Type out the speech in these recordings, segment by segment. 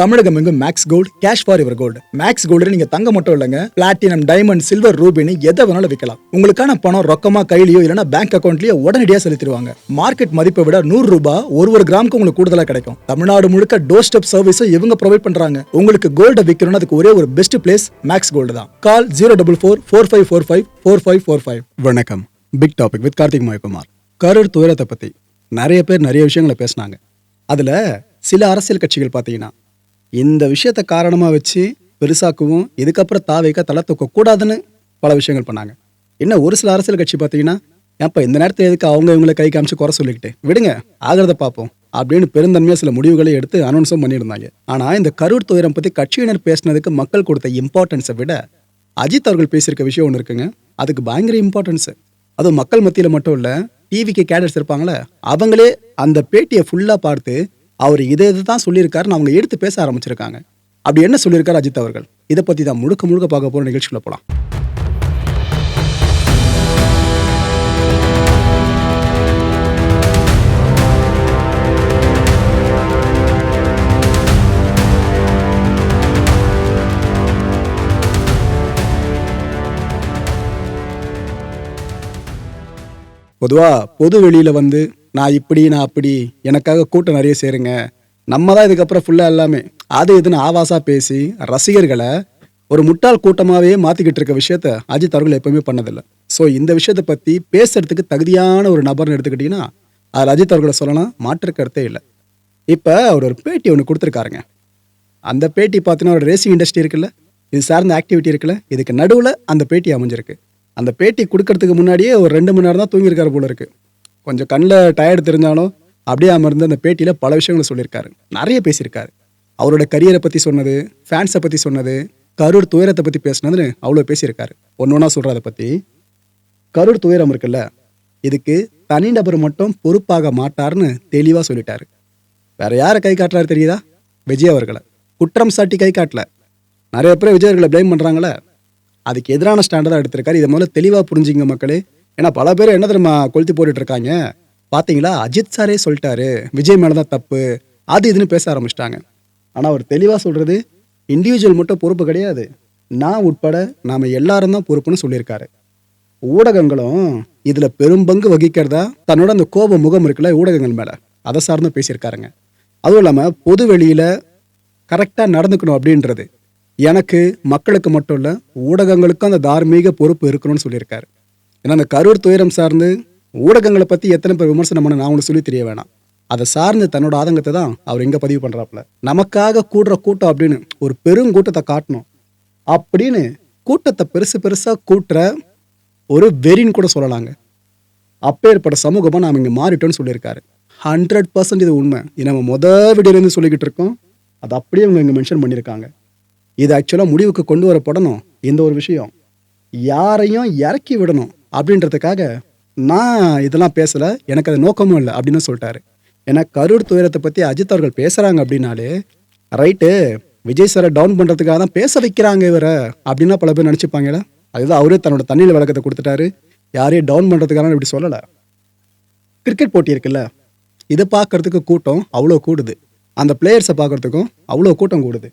தமிழகம் எங்கும் Max gold cash for your gold Max gold நீங்க தங்க மட்டும் இல்லைங்க. பிளாட்டினம் டைமண்ட் சில்வர் ரூபினி எதை வேணாலும் விற்கலாம் உங்களுக்கான பணம் ரொக்கமா கையிலயோ இல்லைன்னா பேங்க் அக்கௌண்ட்லயோ உடனடியாக செலுத்திடுவாங்க. மார்க்கெட் மதிப்பை விட நூறு ரூபாய் ஒரு ஒரு கிராமுக்கு உங்களுக்கு கூடுதலா கிடைக்கும். தமிழ்நாடு முழுக்க டோர் ஸ்டெப் சர்வீஸும் இவங்க ப்ரொவைட் பண்றாங்க. உங்களுக்கு கோல்ட விற்கணும்னு அதுக்கு ஒரே ஒரு பெஸ்ட் பிளேஸ் மேக்ஸ் கோல்டு தான். Call zero double four four five four five four five four five வணக்கம். பிக் டாபிக் வித் கார்த்திக் மயக்குமார் கரூர் துயரத்தை பத்தி நிறைய பேர் நிறைய விஷயங்களை பேசினாங்க. அதுல சில அரசியல் கட்சிகள் பார்த்தீங்கன்னா இந்த விஷயத்தை காரணமாக வச்சு பெருசாக்கவும் இதுக்கப்புறம் தாவைக்க தலை தூக்க கூடாதுன்னு பல விஷயங்கள் பண்ணாங்க. என்ன ஒரு சில அரசியல் கட்சி பார்த்தீங்கன்னா ஏன்ப்பா இந்த நேரத்தில் எதுக்கு அவங்க இவங்களை கை காமிச்சு குறை சொல்லிக்கிட்டு? விடுங்க ஆகிறத பார்ப்போம் அப்படின்னு பெருந்தன்மையாக சில முடிவுகளை எடுத்து அனௌன்ஸும் பண்ணியிருந்தாங்க. ஆனால் இந்த கரூர் துயரம் பற்றி கட்சியினர் பேசினதுக்கு மக்கள் கொடுத்த இம்பார்ட்டன்ஸை விட அஜித் அவர்கள் பேசியிருக்க விஷயம் ஒன்று இருக்குங்க. அதுக்கு பயங்கர இம்பார்ட்டன்ஸு அதுவும் மக்கள் மத்தியில் மட்டும் இல்லை டிவிக்கு கேடர்ஸ் இருப்பாங்களே அவங்களே அந்த பேட்டியை ஃபுல்லாக பார்த்து அவர் இதை இதை தான் சொல்லியிருக்காருன்னு அவங்க எடுத்து பேச ஆரம்பிச்சிருக்காங்க. அப்படி என்ன சொல்லியிருக்காரு அஜித் அவர்கள்? இதை பற்றி தான் முழுக்க முழுக்க பார்க்க போகிற நிகழ்ச்சியில் போகலாம் பொதுவா பொது வெளியில வந்து நான் இப்படி நான் அப்படி எனக்காக கூட்டம் நிறைய சேருங்க. நம்ம தான் இதுக்கப்புறம் ஃபுல்லாக எல்லாமே. அது இதுன்னு ஆவாசா பேசி ரசிகர்களை ஒரு முட்டாள் கூட்டமாகவே மாற்றிக்கிட்டு இருக்க விஷயத்த அஜித் அவர்கள் எப்பவுமே பண்ணதில்லை. ஸோ இந்த விஷயத்தை பற்றி பேசுறதுக்கு தகுதியான ஒரு நபர்னு எடுத்துக்கிட்டிங்கன்னா அதில் அஜித் அவர்களை சொல்லலாம் மாற்று கருத்தே இல்லை. இப்போ அவர் ஒரு பேட்டி ஒன்று கொடுத்துருக்காருங்க. அந்த பேட்டி பார்த்தீங்கன்னா ஒரு ரேசிங் இண்டஸ்ட்ரி இருக்குல்ல இது சார்ந்த ஆக்டிவிட்டி இருக்குல்ல இதுக்கு நடுவில் அந்த பேட்டி அமைஞ்சிருக்கு. அந்த பேட்டி கொடுக்கறதுக்கு முன்னாடியே ஒரு ரெண்டு மணி நேரம் தான் தூங்கியிருக்காரு போல இருக்குது கொஞ்சம் கண்ணில் டயர்டு தெரிஞ்சாலும் அப்படியே அமர்ந்து அந்த பேட்டியில் பல விஷயங்களை சொல்லியிருக்காரு. நிறைய பேசியிருக்காரு. அவரோட கரியரை பற்றி சொன்னது ஃபேன்ஸை பற்றி சொன்னது கரூர் துயரத்தை பற்றி பேசுனதுன்னு அவ்வளோ பேசியிருக்காரு. ஒன்று ஒன்றா சொல்கிறத பற்றி கரூர் துயரம் இருக்குல்ல இதுக்கு தனிநபர் மட்டும் பொறுப்பாக மாட்டார்னு தெளிவாக சொல்லிட்டாரு. வேற யாரை கை காட்டுறாரு தெரியுதா? விஜய் அவர்களை. குற்றம் சாட்டி கை காட்டல. நிறைய பேர் விஜய் அவர்களை ப்ளேம் பண்ணுறாங்களே அதுக்கு எதிரான ஸ்டாண்டர்டாக எடுத்திருக்காரு. இதை முதல்ல தெளிவாக புரிஞ்சுங்க மக்களே. ஏன்னா பல பேர் என்ன தெரியுமா கொளுத்தி போட்டுட்டு இருக்காங்க பார்த்தீங்களா அஜித் சாரே சொல்லிட்டாரு. விஜய் மேலே தான் தப்பு. அது இதுன்னு பேச ஆரம்பிச்சிட்டாங்க. ஆனால் அவர் தெளிவாக சொல்கிறது இண்டிவிஜுவல் மட்டும் பொறுப்பு கிடையாது. நான் உட்பட நாம் எல்லாரும் தான் பொறுப்புன்னு சொல்லியிருக்காரு. ஊடகங்களும் இதில் பெரும்பங்கு வகிக்கிறதா? தன்னோட அந்த கோப முகம் இருக்குல்ல ஊடகங்கள் மேலே. அதை சார்ந்தும் பேசியிருக்காருங்க. அதுவும் இல்லாமல் பொது வெளியில் கரெக்டாக நடந்துக்கணும் அப்படின்றது எனக்கு மக்களுக்கு மட்டும் இல்லை ஊடகங்களுக்கும் அந்த தார்மீக பொறுப்பு இருக்கணும்னு சொல்லியிருக்காரு. ஏன்னா அந்த கரூர் துயரம் சார்ந்து ஊடகங்களை பற்றி எத்தனை பேர் விமர்சனம் பண்ண நான் உங்களுக்கு சொல்லி தெரிய வேணாம். அதை சார்ந்து தன்னோட ஆதங்கத்தை தான் அவர் இங்கே பதிவு பண்ணுறாப்புல நமக்காக கூடுற கூட்டம் அப்படின்னு ஒரு பெருங்கூட்டத்தை காட்டணும். அப்படின்னு கூட்டத்தை பெருசு பெருசாக கூட்டுற ஒரு வெறின்னு கூட சொல்லலாங்க. அப்பேற்பட்ட சமூகமாக நாம் இங்கே மாறிட்டோம்னு சொல்லியிருக்காரு. ஹண்ட்ரட் பர்சன்ட் இது உண்மை. இது நம்ம முத வீடியோலேருந்து சொல்லிக்கிட்டு இருக்கோம். அது அப்படியே அவங்க இங்கே மென்ஷன் பண்ணியிருக்காங்க. இது ஆக்சுவலாக முடிவுக்கு கொண்டு வரப்படணும் இந்த ஒரு விஷயம். யாரையும் இறக்கி விடணும். அப்படின்றதுக்காக நான் இதெல்லாம் பேசலை. எனக்கு அது நோக்கமும் இல்லை அப்படின்னு சொல்லிட்டாரு. ஏன்னா கரூர் துயரத்தை பற்றி அஜித் அவர்கள் பேசுகிறாங்க அப்படின்னாலே ரைட்டு விஜய் சாரை டவுன் பண்ணுறதுக்காக தான் பேச வைக்கிறாங்க இவரை அப்படின்னா பல பேர் நினச்சிப்பாங்களே அதுதான் அவரே தன்னோட தண்ணியில் விளக்கத்தை கொடுத்துட்டாரு. யாரையும் டவுன் பண்ணுறதுக்காக இப்படி சொல்லலை. கிரிக்கெட் போட்டி இருக்குல்ல இதை பார்க்கறதுக்கு கூட்டம் அவ்வளோ கூடுது. அந்த பிளேயர்ஸை பார்க்கறதுக்கும் அவ்வளோ கூட்டம் கூடுது.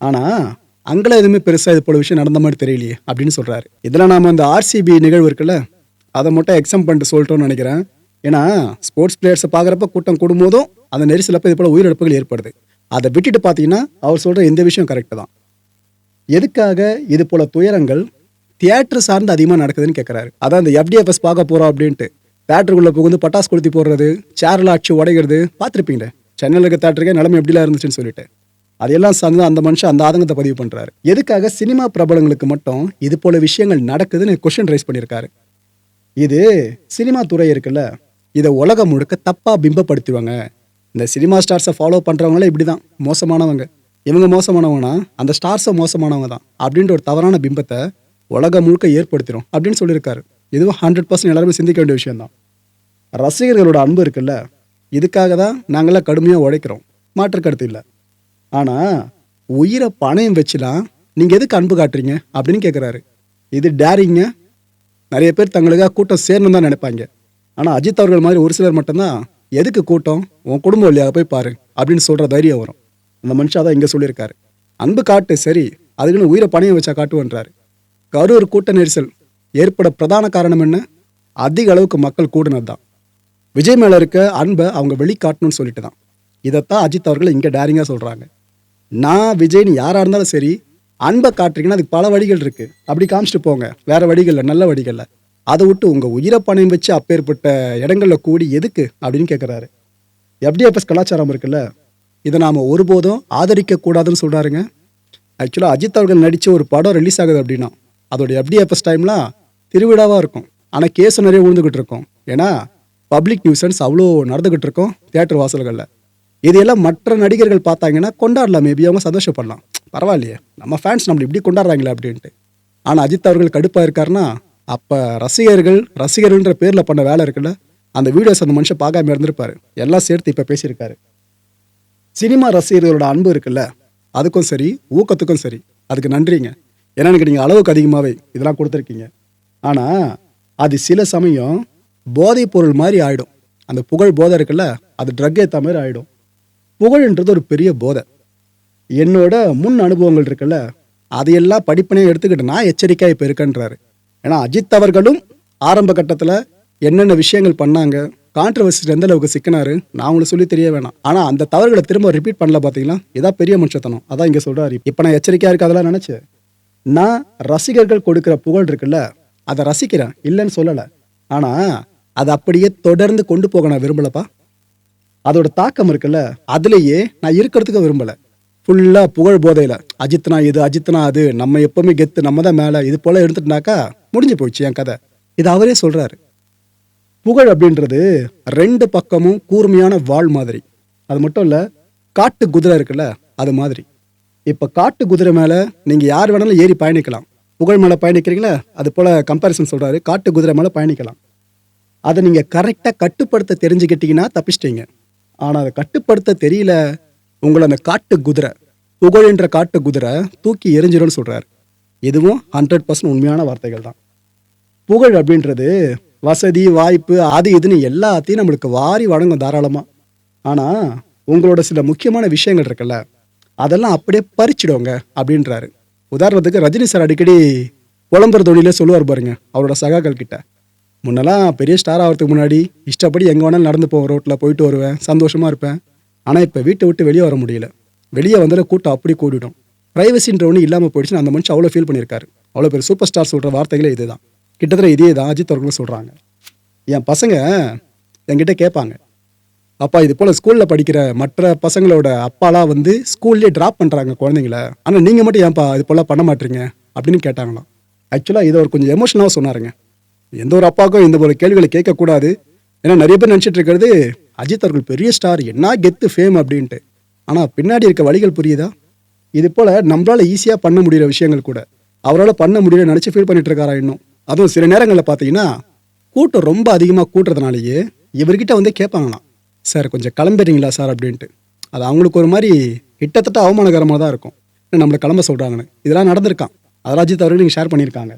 ஆனால் அங்கெல்லாம் எதுவுமே பெருசாக இது போல விஷயம் நடந்த மாதிரி தெரியலையே அப்படின்னு சொல்கிறாரு இதில் நாம் இந்த ஆர்சிபி நிகழ்வு இருக்குல்ல அதை மட்டும் எக்ஸாம் பண்ணிட்டு சொல்லிட்டோம்னு நினைக்கிறேன். ஏன்னா ஸ்போர்ட்ஸ் பிளேயர்ஸை பார்க்குறப்ப கூட்டம் கூடும்போதும் அந்த நெரிசலப்போ இது போல் உயிரிழப்புகள் ஏற்படுது. அதை விட்டுட்டு பார்த்தீங்கன்னா அவர் சொல்கிற இந்த விஷயம் கரெக்டு தான். எதுக்காக இது போல் துயரங்கள் தியேட்டர் சார்ந்து அதிகமாக நடக்குதுன்னு கேட்குறாரு அதான் இந்த எஃப்டிஎஃப்எஸ் பார்க்க போகிறோம் அப்படின்ட்டு. தேட்டருக்குள்ளே புகுந்து பட்டாசு கொளுத்தி போடுறது சேரில் ஆட்சி உடைகிறது பார்த்துருப்பீங்க சென்னையில் இருக்க தேட்டருக்கே நிலைமை எப்படிலாம் இருந்துச்சுன்னு சொல்லிட்டு. அதையெல்லாம் சார்ந்து அந்த மனுஷன் அந்த ஆதங்கத்தை பதிவு பண்ணுறாரு எதுக்காக சினிமா பிரபலங்களுக்கு மட்டும் இது போல விஷயங்கள் நடக்குதுன்னு கொஷின் ரைஸ் பண்ணியிருக்காரு. இது சினிமா துறை இருக்குல்ல இதை உலகம் முழுக்க தப்பாக பிம்பப்படுத்துவாங்க இந்த சினிமா ஸ்டார்ஸை ஃபாலோ பண்ணுறவங்களே இப்படி தான் மோசமானவங்க. இவங்க மோசமானவங்கன்னா அந்த ஸ்டார்ஸை மோசமானவங்க தான் அப்படின்ற ஒரு தவறான பிம்பத்தை உலகம் முழுக்க ஏற்படுத்திடும் அப்படின்னு சொல்லியிருக்காரு. இதுவும் ஹண்ட்ரட் பர்சன்ட் எல்லாருமே சிந்திக்க வேண்டிய விஷயம்தான். ரசிகர்களோட அன்பு இருக்குல்ல இதுக்காக தான் நாங்களாம் கடுமையாக உழைக்கிறோம். மாற்று கருத்து இல்லை. ஆனால் உயிரை பணயம் வச்சுலாம் நீங்கள் எதுக்கு அன்பு காட்டுறீங்க? அப்படின்னு கேட்குறாரு இது டேரிங்க நிறைய பேர் தங்களுக்காக கூட்டம் சேரணும் தான் நினைப்பாங்க. ஆனால் அஜித் அவர்கள் மாதிரி ஒரு சிலர் மட்டும்தான் எதுக்கு கூட்டம்? உன் குடும்பம் வழியாக போய் பாரு அப்படின்னு சொல்கிற தைரியம் வரும். அந்த மனுஷா தான் இங்கே சொல்லியிருக்காரு. அன்பு காட்டு சரி. அதுக்குன்னு உயிரை பணையம் வச்சா காட்டுவன்றாரு. கரூர் கூட்ட நெரிசல். ஏற்பட பிரதான காரணம் என்ன? அதிக அளவுக்கு மக்கள் கூடுனது தான். விஜய் மேலே இருக்க அன்பை அவங்க வெளிக்காட்டணும்னு சொல்லிட்டு தான். இதைத்தான் அஜித் அவர்கள் இங்கே டேரிங்காக சொல்கிறாங்க நான் விஜய்னு யாராக இருந்தாலும் சரி அன்பை காட்டுறீங்கன்னா அதுக்கு பல வழிகள் இருக்குது அப்படி காமிச்சிட்டு போங்க. வேறு வழிகளில் நல்ல வழிகளில். அதை விட்டு உங்கள் உயிரை பணம் வச்சு அப்பேற்பட்ட இடங்களில் கூடி எதுக்கு அப்படின்னு கேட்குறாரு எஃப்டிஎஃப்எஸ் கலாச்சாரம் இருக்குல்ல இதை நாம் ஒருபோதும் ஆதரிக்கக்கூடாதுன்னு சொல்கிறாருங்க ஆக்சுவலாக அஜித் அவர்கள் நடித்த ஒரு படம் ரிலீஸ் ஆகுது அப்படின்னா அதோடைய எஃப்டிஎஃப்எஸ் டைம்லாம் திருவிழாவாக இருக்கும். ஆனால் கேஸ் நிறைய விழுந்துக்கிட்டு இருக்கும். ஏன்னா பப்ளிக் நியூசன்ஸ் அவ்வளோ நடந்துக்கிட்டு இருக்கும் தியேட்டர் வாசல்களில். இதையெல்லாம் மற்ற நடிகர்கள் பார்த்தாங்கன்னா கொண்டாடலாம். மேபி அவங்க சந்தோஷப்படலாம். பரவாயில்லையே. நம்ம ஃபேன்ஸ் நம்மளை இப்படி கொண்டாடுறாங்களே அப்படின்ட்டு. ஆனால் அஜித் அவர்கள் கடுப்பாக இருக்காருன்னா அப்போ ரசிகர்கள் ரசிகர்கள்ன்ற பேரில் பண்ண வேலை இருக்குல்ல? அந்த வீடியோஸ் அந்த மனுஷன் பார்க்காம இருந்திருப்பாரு. எல்லாம் சேர்த்து இப்போ பேசியிருக்காரு. சினிமா ரசிகர்களோட அன்பு இருக்குல்ல? அதுக்கும் சரி ஊக்கத்துக்கும் சரி. அதுக்கு நன்றிங்க. ஏன்னா எனக்கு நீங்கள் அளவுக்கு அதிகமாகவே இதெல்லாம் கொடுத்துருக்கீங்க. ஆனால் அது சில சமயம் போதைப் பொருள் மாதிரி ஆகிடும் அந்த புகழ் போதை இருக்குல்ல? அது ட்ரக் ஏற்ற மாதிரி ஆகிடும் புகழ்ன்றது ஒரு பெரிய போதை. என்னோட முன் அனுபவங்கள் இருக்குல்ல அதையெல்லாம் படிப்பினையும் எடுத்துக்கிட்டு நான் எச்சரிக்கையாக இப்போ இருக்கன்றாரு. ஏன்னா அஜித் அவர்களும் ஆரம்ப கட்டத்தில் என்னென்ன விஷயங்கள் பண்ணாங்க கான்ட்ரவர்சி எந்த அளவுக்கு சிக்கினாரு நான் உங்களுக்கு சொல்லி தெரிய வேணாம். ஆனால் அந்த தவறுகளை திரும்ப ரிப்பீட் பண்ணல பார்த்தீங்கன்னா இதான் பெரிய மனுஷத்தனம். அதான் இங்கே சொல்கிறாரு இப்போ நான் எச்சரிக்கையாக இருக்க அதெல்லாம் நினச்சேன் நான் ரசிகர்கள் கொடுக்குற புகழ் இருக்குல்ல அதை ரசிக்கிறேன் இல்லைன்னு சொல்லலை. ஆனால் அதை அப்படியே தொடர்ந்து கொண்டு போக நான் விரும்பலப்பா. அதோட தாக்கம் இருக்குல்ல அதுலேயே நான் இருக்கிறதுக்கு விரும்பலை. ஃபுல்லாக புகழ் போதையில். அஜித்னா இது அஜித்னா அது நம்ம எப்பவுமே கெத்து நம்ம தான் மேலே இது போல் எடுத்துட்டாக்கா முடிஞ்சு போயிடுச்சு என் கதை. இது அவரே சொல்கிறாரு புகழ் அப்படின்றது ரெண்டு பக்கமும் கூர்மையான வாள் மாதிரி. அது மட்டும் இல்லை காட்டு குதிரை இருக்குல்ல அது மாதிரி. இப்போ காட்டு குதிரை மேலே நீங்கள் யார் வேணாலும் ஏறி பயணிக்கலாம். புகழ் மேலே பயணிக்கிறீங்களா? அது போல் கம்பேரிசன் சொல்கிறாரு காட்டு குதிரை மேலே பயணிக்கலாம். அதை நீங்கள் கரெக்டாக கட்டுப்படுத்த தெரிஞ்சுக்கிட்டீங்கன்னா தப்பிச்சிட்டீங்க. ஆனால் அதை கட்டுப்படுத்த தெரியல. உங்களை அந்த காட்டு குதிரை புகழ்ன்ற காட்டு குதிரை தூக்கி எரிஞ்சிடும்னு சொல்கிறார் இதுவும் ஹண்ட்ரட் பர்சன்ட் உண்மையான வார்த்தைகள் தான். புகழ் அப்படின்றது வசதி வாய்ப்பு அது இதுன்னு எல்லாத்தையும் நம்மளுக்கு வாரி வழங்கும் தாராளமாக ஆனால் உங்களோட சில முக்கியமான விஷயங்கள் இருக்குல்ல அதெல்லாம் அப்படியே பறிச்சிடுவோங்க அப்படின்றாரு. உதாரணத்துக்கு ரஜினி சார் அடிக்கடி புலம்புற தொழிலே சொல்லுவார் பாருங்க அவரோட சகாக்கள் கிட்ட. முன்னெல்லாம் பெரிய ஸ்டார் ஆகிறதுக்கு முன்னாடி இஷ்டப்படி எங்கே வேணாலும் நடந்து போவேன் ரோட்டில் போயிட்டு வருவேன் சந்தோஷமாக இருப்பேன். ஆனால் இப்போ வீட்டை விட்டு வெளியே வர முடியல. வெளியே வந்தாலும் கூட்டம் அப்படி கூடிவிடும் ப்ரைவசின்ற ஒன்று இல்லாமல் போயிடுச்சுன்னு அந்த மனுஷன் அவ்வளோ ஃபீல் பண்ணியிருக்காரு. அவ்வளோ பேர் சூப்பர் ஸ்டார் சொல்கிற வார்த்தைகளே இதுதான். கிட்டத்தட்ட இதே தான் அஜித் அவர்களும் சொல்கிறாங்க என் பசங்க என்கிட்ட கேட்பாங்க. அப்பா இது போல் ஸ்கூலில் படிக்கிற மற்ற பசங்களோட அப்பாலாம் வந்து ஸ்கூல்லேயே ட்ராப் பண்ணுறாங்க குழந்தைங்கள. ஆனால் நீங்கள் மட்டும் ஏன்ப்பா இது போல் பண்ண மாட்டீங்க? அப்படின்னு கேட்டாங்களாம். ஆக்சுவலாக இதை ஒரு கொஞ்சம் எமோஷனாக சொன்னாருங்க. எந்த ஒரு அப்பாவுக்கும் இந்த ஒரு கேள்விகளை கேட்கக்கூடாது. ஏன்னா நிறைய பேர் நினச்சிட்டு இருக்கிறது அஜித் அவர்கள் பெரிய ஸ்டார் என்ன கெத்து ஃபேம் அப்படின்ட்டு. ஆனால் பின்னாடி இருக்க வழிகள் புரியுதா? இது போல் நம்மளால் ஈஸியாக பண்ண முடியிற விஷயங்கள் கூட. அவரால் பண்ண முடியல நினச்சி ஃபீல் பண்ணிட்டு இருக்காரா இன்னும்? அதுவும் சில நேரங்களில் பார்த்தீங்கன்னா கூட்டம் ரொம்ப அதிகமாக கூட்டுறதுனாலேயே இவர்கிட்ட வந்து கேட்பாங்களாம். சார் கொஞ்சம் கிளம்பிடுறீங்களா சார்? அப்படின்ட்டு. அது அவங்களுக்கு ஒரு மாதிரி கிட்டத்தட்ட அவமானகரமாக தான் இருக்கும். ஏன்னா நம்மளை கிளம்ப சொல்கிறாங்கன்னு இதெல்லாம் நடந்திருக்கான் அதராஜித் அஜித் அவர்கள் நீங்கள் ஷேர் பண்ணியிருக்காங்க.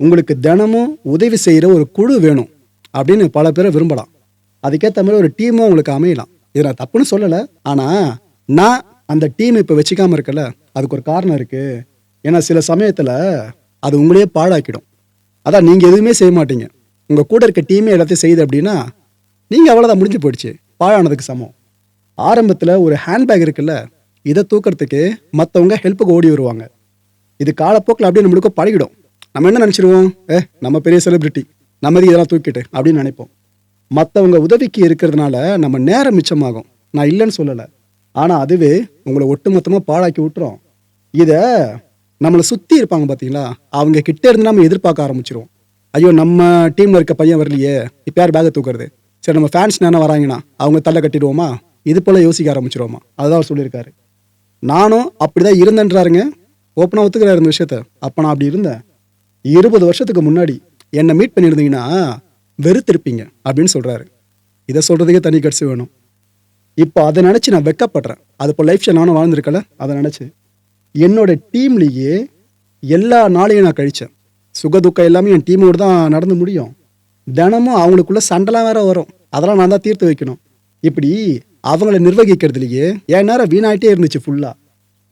உங்களுக்கு தினமும் உதவி செய்கிற ஒரு குழு வேணும் அப்படின்னு பல பேரை விரும்பலாம். அதுக்கேற்ற மாதிரி ஒரு டீமும் உங்களுக்கு அமையலாம். இது நான் தப்புன்னு சொல்லலை. ஆனால் நான் அந்த டீம் இப்போ வச்சுக்காமல் இருக்கல. அதுக்கு ஒரு காரணம் இருக்குது ஏன்னா சில சமயத்தில் அது உங்களையே பாழாக்கிடும். அதான் நீங்கள் எதுவுமே செய்ய மாட்டீங்க. உங்கள் கூட இருக்க டீமே எல்லாத்தையும் செய்யுது அப்படின்னா நீங்கள் அவ்வளோதான் முடிஞ்சு போயிடுச்சு. பாழானதுக்கு சமம். ஆரம்பத்தில் ஒரு ஹேண்ட்பேக் இருக்குல்ல இதை தூக்கிறதுக்கு மற்றவங்க ஹெல்ப்புக்கு ஓடி வருவாங்க. இது காலப்போக்கில் அப்படியே நம்மளுக்கு பழகிடும். நம்ம என்ன நினச்சிருவோம்? ஏ நம்ம பெரிய செலிபிரிட்டி நம்ம இதெல்லாம் தூக்கிட்டு அப்படின்னு நினைப்போம். மற்றவங்க உதவிக்கு இருக்கிறதுனால நம்ம நேரம் மிச்சமாகும். நான் இல்லைன்னு சொல்லலை. ஆனால் அதுவே உங்களை ஒட்டுமொத்தமாக பாழாக்கி விட்டுரும். இதை நம்மளை சுற்றி இருப்பாங்க பார்த்தீங்களா அவங்க கிட்டே இருந்து நம்ம எதிர்பார்க்க ஆரம்பிச்சிருவோம். ஐயோ நம்ம டீமில் இருக்க பையன் வரலையே. இப்போ யார் பேக்கை தூக்குறது? சரி நம்ம ஃபேன்ஸ் என்ன வராங்கன்னா அவங்க தள்ள கட்டிடுவோமா? இது போல் யோசிக்க ஆரம்பிச்சிருவோமா? அதுதான் அவர் சொல்லியிருக்காரு. நானும் அப்படிதான் இருந்தேன்றாருங்க. ஓப்பனாக ஒத்துக்கிறாரு இந்த விஷயத்த. அப்போ நான் அப்படி இருந்தேன். இருபது வருஷத்துக்கு முன்னாடி என்னை மீட் பண்ணியிருந்தீங்கன்னா வெறுத்திருப்பீங்க அப்படின்னு சொல்கிறாரு இதை சொல்கிறதுக்கே தனி கட்சி வேணும். இப்போ அதை நினச்சி நான் வெக்கப்படுறேன் அது இப்போ லைஃப் நானும் வாழ்ந்துருக்கல அதை நினச்சி. என்னோட டீம்லேயே எல்லா நாளையும் நான் கழித்தேன் சுகதுக்கம் எல்லாமே என் டீமோடு தான் நடந்து முடியும். தினமும் அவங்களுக்குள்ள சண்டைலாம் வேற வரும். அதெல்லாம் நான் தான் தீர்த்து வைக்கணும். இப்படி அவங்கள நிர்வகிக்கிறதுலையே என் நேரம் வீணாயிட்டே இருந்துச்சு ஃபுல்லாக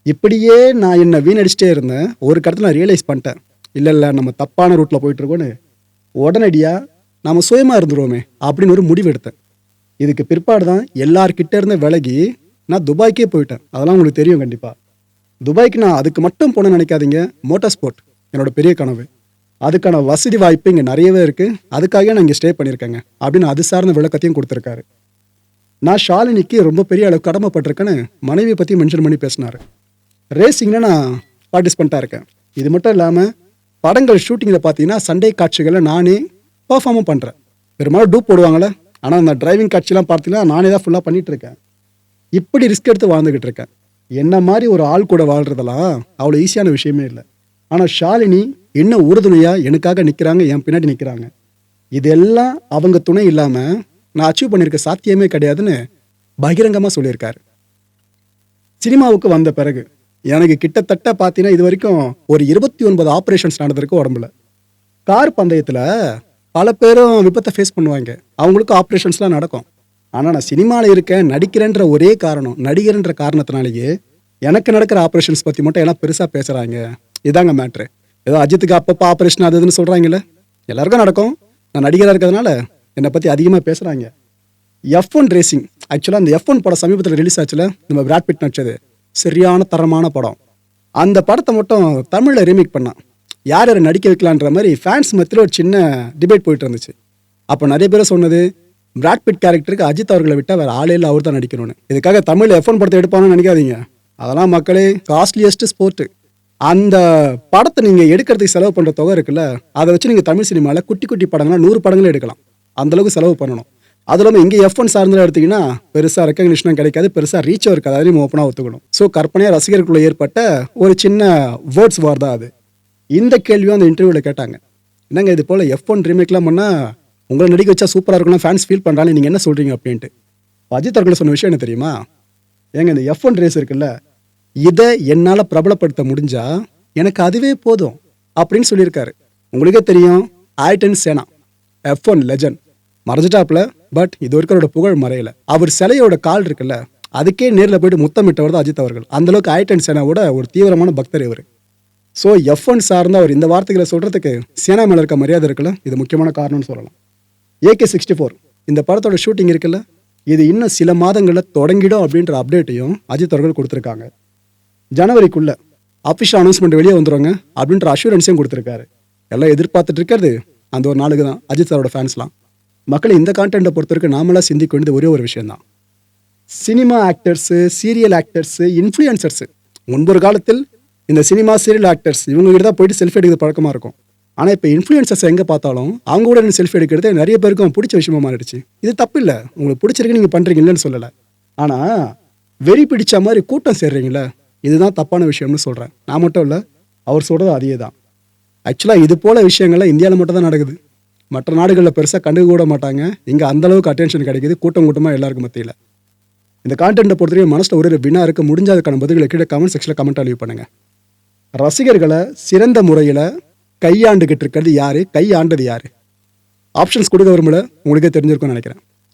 இப்படியே நான் என்னை வீணடிச்சிட்டே இருந்தேன். ஒரு கடத்தில் நான் ரியலைஸ் பண்ணிட்டேன். இல்லை இல்லை நம்ம தப்பான ரூட்டில் போயிட்டுருக்கோன்னு உடனடியாக நாம் சுயமாக இருந்துருவோமே அப்படின்னு ஒரு முடிவு எடுத்தேன். இதுக்கு பிற்பாடு தான் எல்லார்கிட்ட இருந்து விலகி நான் துபாய்க்கே போயிட்டேன். அதெல்லாம் உங்களுக்கு தெரியும் கண்டிப்பாக துபாய்க்கு நான் அதுக்கு மட்டும் போன நினைக்காதீங்க. மோட்டார் ஸ்போர்ட் என்னோட பெரிய கனவு. அதுக்கான வசதி வாய்ப்பு இங்கே நிறையவே இருக்குது அதுக்காக நான் இங்கே ஸ்டே பண்ணியிருக்கேங்க அப்படின்னு அது சார்ந்த விளக்கத்தையும் கொடுத்துருக்காரு. நான் ஷாலினிக்கு ரொம்ப பெரிய அளவு கடமைப்பட்டிருக்கேன்னு மனைவியை பற்றி மென்ஷன் பண்ணி பேசினார். ரேசிங்கில் நான் பார்ட்டிசிபெண்ட்டாக இருக்கேன். இது மட்டும் இல்லாமல் படங்கள் ஷூட்டிங்கில் பார்த்தீங்கன்னா சண்டே காட்சிகளை நானே பர்ஃபார்மும் பண்ணுறேன் பெரும்பாலும் டூப் போடுவாங்களே ஆனால் அந்த டிரைவிங் காட்சிலாம் பார்த்தீங்கன்னா நானே தான் ஃபுல்லாக பண்ணிகிட்ருக்கேன் இருக்கேன் இப்படி ரிஸ்க் எடுத்து வாழ்ந்துக்கிட்டு இருக்கேன். என்ன மாதிரி ஒரு ஆள் கூட வாழ்கிறதெல்லாம் அவ்வளோ ஈஸியான விஷயமே இல்லை. ஆனால் ஷாலினி என்ன உறுதுணையாக எனக்காக நிற்கிறாங்க என் பின்னாடி நிற்கிறாங்க இதெல்லாம் அவங்க துணை இல்லாமல் நான் அச்சீவ் பண்ணியிருக்க சாத்தியமே கிடையாதுன்னு பகிரங்கமாக சொல்லியிருக்காரு. சினிமாவுக்கு வந்த பிறகு எனக்கு கிட்டத்தட்ட பார்த்தீங்கன்னா இது வரைக்கும் ஒரு இருபத்தி ஒன்பது ஆப்ரேஷன்ஸ் நடந்திருக்கு உடம்புல. கார் பந்தயத்தில் பல பேரும் விபத்தை ஃபேஸ் பண்ணுவாங்க. அவங்களுக்கும் ஆப்ரேஷன்ஸ்லாம் நடக்கும். ஆனால் நான் சினிமாவில் இருக்கேன் நடிக்கிறேன்ற ஒரே காரணம் நடிகர்ன்ற காரணத்தினாலேயே எனக்கு நடக்கிற ஆப்ரேஷன்ஸ் பற்றி மட்டும் எல்லாம் பெருசாக பேசுகிறாங்க இதாங்க மேட்ரு ஏதோ அஜித்துக்கு அப்பப்போ ஆப்ரேஷன் அதுன்னு சொல்கிறாங்களே சொல்கிறாங்கல்ல எல்லாருக்கும் நடக்கும். நான் நடிகராக இருக்கிறதுனால என்னை பற்றி அதிகமாக பேசுகிறாங்க எஃப் ஒன் ரேசிங் ஆக்சுவலாக அந்த எஃப் ஒன் படம் சமீபத்தில் ரிலீஸ் ஆச்சுல நம்ம பிராட் பிட் நடிச்சது. சரியான தரமான படம். அந்த படத்தை மட்டும் தமிழில் ரீமேக் பண்ணான். யார் யார் நடிக்க வைக்கலான்ற மாதிரி ஃபேன்ஸ் மத்தியில் ஒரு சின்ன டிபேட் போயிட்டு இருந்துச்சு. அப்போ நிறைய பேர் சொன்னது பிராட்பிட் கேரக்டருக்கு அஜித் அவர்களை விட்டால் வேறு ஆளே இல்லை அவர் தான் நடிக்கணும்னு. இதுக்காக தமிழ் எஃப் ஒன் படத்தை எடுப்பானு நினைக்காதீங்க. அதெல்லாம் மக்களே காஸ்ட்லியஸ்ட் ஸ்போர்ட்டு அந்த படத்தை நீங்கள் எடுக்கிறதுக்கு செலவு பண்ணுற தொகை இருக்குல்ல அதை வச்சு நீங்கள் தமிழ் சினிமாவில் குட்டி குட்டி படங்கள்லாம் நூறு படங்களும் எடுக்கலாம். அந்தளவுக்கு செலவு பண்ணணும். அது இல்லாமல் இங்கே எஃப் ஒன் சார்ந்த எடுத்தீங்கன்னா பெருசாக ரெக்கக்னிஷனும் கிடைக்காது பெருசாக ரீச்சும் இருக்காது. அதையும் ஓப்பனாக ஒத்துக்கணும். ஸோ கற்பனையாக ரசிகர்களுக்குள்ள ஏற்பட்ட ஒரு சின்ன வேர்ட்ஸ் வார் தான் அது. இந்த கேள்வியும் அந்த இன்டர்வியூவில் கேட்டாங்க. என்னங்க இது போல் எஃப் ஒன் ரீமேக்லாம் பண்ணால் உங்களை நடிக்க வச்சா சூப்பராக இருக்கணும் ஃபேன்ஸ் ஃபீல் பண்ணுறாங்க நீங்கள் என்ன சொல்கிறீங்க அப்படின்ட்டு. அஜித் அவர்கள் சொன்ன விஷயம் என்ன தெரியுமா? ஏங்க இந்த எஃப் ஒன் ரேஸ் இருக்குல்ல இதை என்னால் பிரபலப்படுத்த முடிஞ்சால் எனக்கு அதுவே போதும் அப்படின்னு சொல்லியிருக்காரு. உங்களுக்கே தெரியும் Ayrton Senna F one legend மறைஞ்சிட்டாப்ல but இது வரைக்கும் அவரோட புகழ் மறையல. அவர் சிலையோட கால் இருக்குல்ல அதுக்கே நேரில் போயிட்டு முத்தமிட்டவர் தான் அஜித் அவர்கள். அந்தளவுக்கு ஐட்டன் ஆய்டன் சேனாவோட ஒரு தீவிரமான பக்தர் இவர். ஸோ எஃப் ஒன் சார்ந்த அவர் இந்த வார்த்தைகளை சொல்கிறதுக்கு சேனா மேலே இருக்க மரியாதை இருக்குல்ல இது முக்கியமான காரணம்னு சொல்லலாம். ஏகே சிக்ஸ்டி ஃபோர் இந்த படத்தோட ஷூட்டிங் இருக்குல்ல இது இன்னும் சில மாதங்களில் தொடங்கிடும் அப்படின்ற அப்டேட்டையும் அஜித் அவர்கள் கொடுத்துருக்காங்க. ஜனவரிக்குள்ள அஃபிஷியல் அனௌன்ஸ்மெண்ட் வெளியே வந்துருவாங்க அப்படின்ற அஷூரன்ஸையும் கொடுத்துருக்காரு. எல்லாம் எதிர்பார்த்துட்டு இருக்கிறது அந்த ஒரு நாளுக்கு தான் அஜித் சாரோட ஃபேன்ஸ்லாம் மக்கள் இந்த கான்டென்ட்டை பொறுத்த வரைக்கும் நாமளாக சிந்திக்க வேண்டியது ஒரே ஒரு விஷயந்தான் cinema actors serial actors influencers முன்பொரு காலத்தில் இந்த சினிமா சீரியல் ஆக்டர்ஸ் இவங்க கிட்ட தான் போயிட்டு செல்ஃபி எடுக்கிறது பழக்கமாக இருக்கும். ஆனால் இப்போ இன்ஃப்ளூயன்சர்ஸ் எங்கே பார்த்தாலும் அவங்க கூட செல்ஃபி எடுக்கிறது நிறைய பேருக்கும் பிடிச்ச விஷயமா மாறிடுச்சு. இது தப்பு இல்லை. உங்களுக்கு பிடிச்சிருக்கு நீங்கள் பண்ணுறீங்க இல்லைன்னு சொல்லலை. ஆனால் வெறி பிடிச்ச மாதிரி கூட்டம் சேர்றீங்களே இதுதான் தப்பான விஷயம்னு சொல்கிறேன் நான் மட்டும் இல்லை அவர் சொல்கிறது அதே தான் ஆக்சுவலாக இது போல விஷயங்கள்லாம் இந்தியாவில் மட்டும் தான் நடக்குது. மற்ற நாடுகளில் பெருசாக கண்டுக்க கூட மாட்டாங்க. இங்கே அந்த அளவுக்கு அட்டென்ஷன் கிடைக்குது. கூட்டம் கூட்டமாக எல்லாருக்கும் மத்தியில். இந்த கான்டென்ட்டை பொறுத்தவரைக்கும் மனசில் ஒரு வினா இருக்க. முடிஞ்ச அதுக்கான பதில்களை கீழே கமெண்ட் செக்ஷனில் கமெண்ட் அழிவு பண்ணுங்கள் ரசிகர்களை சிறந்த முறையில் கையாண்டுகிட்டு இருக்கிறது யார்? கையாண்டது யார்? ஆப்ஷன்ஸ் கொடுக்க விரும்பல. உங்களுக்கே தெரிஞ்சிருக்கும்னு நினைக்கிறேன்.